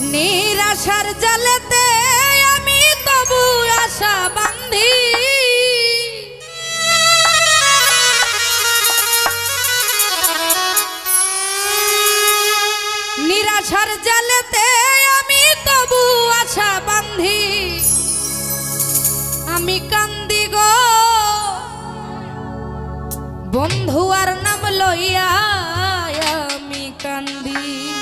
নিরাশার জালেতে আমি তবু আশা বান্ধি। নিরাশার জালেতে আমি তবু আশা বান্ধি। আমি কান্দি গো। বন্ধু আর নাম লইয়া আমি কান্দি।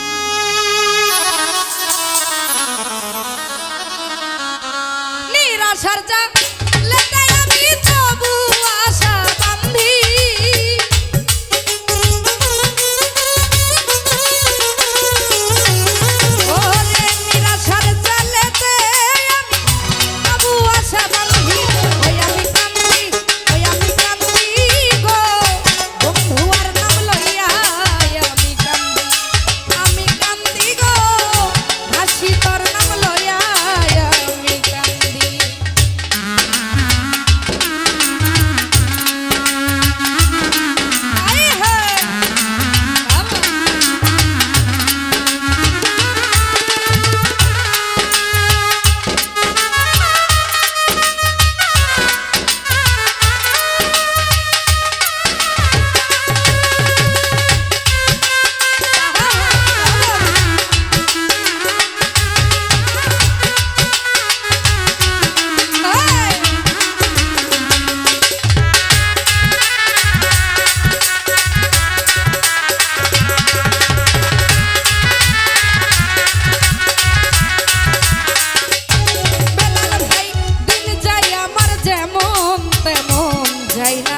Jaina.